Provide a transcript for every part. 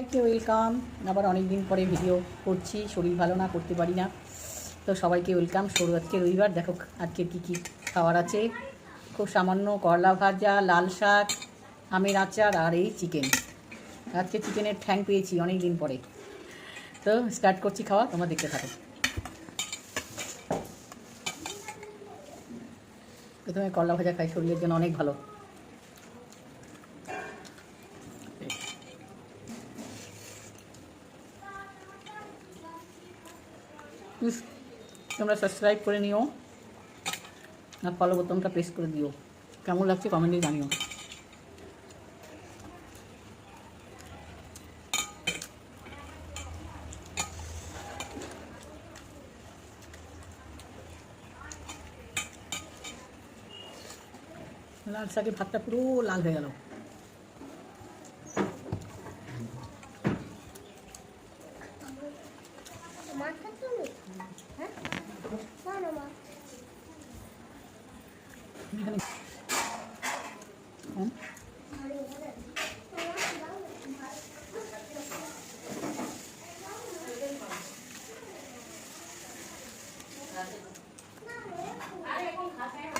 সবাইকে ওয়েলকাম আবার অনেক দিন পরে ভিডিও করছি, শরীর ভালো না, করতে পারি না। তো সবাইকে ওয়েলকাম সরু আজকে রবিবার, দেখো আজকে কী কী খাবার আছে। খুব সামান্য করলা ভাজা, লাল শাক, আমের আচার আর এই চিকেন আজকে চিকেনের ঠ্যাং পেয়েছি অনেক দিন পরে। তো স্টার্ট করছি খাওয়া, তোমরা দেখতে থাকো। প্রথমে করলা ভাজা খাই, শরীরের জন্য অনেক ভালো। প্লিজ তোমরা সাবস্ক্রাইব করে নিও আর ফলো বোতামটা প্রেস করে দিও কেমন লাগছে কমেন্টে জানিও লাল শাকের ভাতটা পুরো লাল হয়ে গেল 응? 아, 이건 가세요.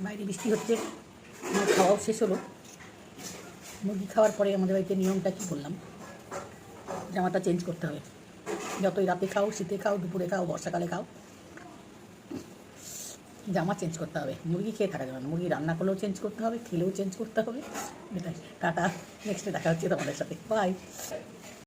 বাইরে বৃষ্টি হচ্ছে, আমার খাওয়াও শেষ হলো। মুরগি খাওয়ার পরে আমাদের বাড়িতে নিয়মটা কী করলাম জামাটা চেঞ্জ করতে হবে। যতই রাতে খাও, শীতে খাও, দুপুরে খাও, বর্ষাকালে খাও, জামা চেঞ্জ করতে হবে। মুরগি খেয়ে থাকা যাবে না। মুরগি রান্না করলেও চেঞ্জ করতে হবে, খেলেও চেঞ্জ করতে হবে। এটাই। টাটা। নেক্সটে দেখা হচ্ছে তোমাদের সাথে। বাই